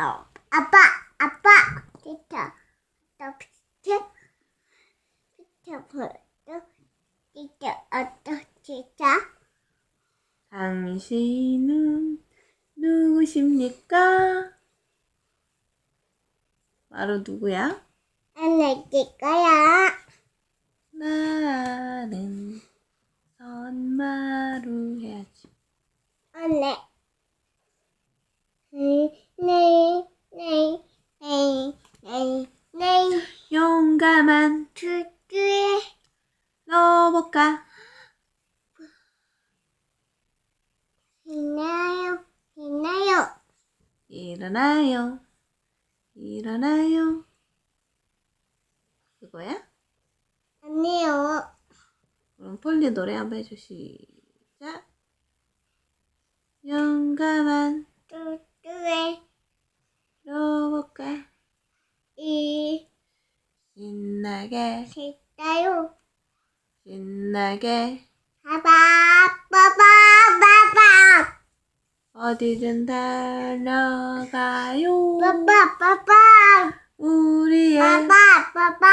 어, 아빠, 아빠, 피터, 너 피터, 피터 벌써, 피터 어떠 진짜? 당신은 누구십니까? 바로 누구야? 안내 줄 거야. 나는 선마 두두에 로봇가 있나요? 있나요? 일어나요. 일어나요. 그거야? 아니요. 그럼 폴리 노래 한번 해줘. 시작. 용감한 두두에 로봇가 이 신나게 있어요. 신나게 봐봐, 봐봐, 봐봐, 어디든 달려가요. 봐봐, 봐봐, 우리의 봐봐, 봐봐.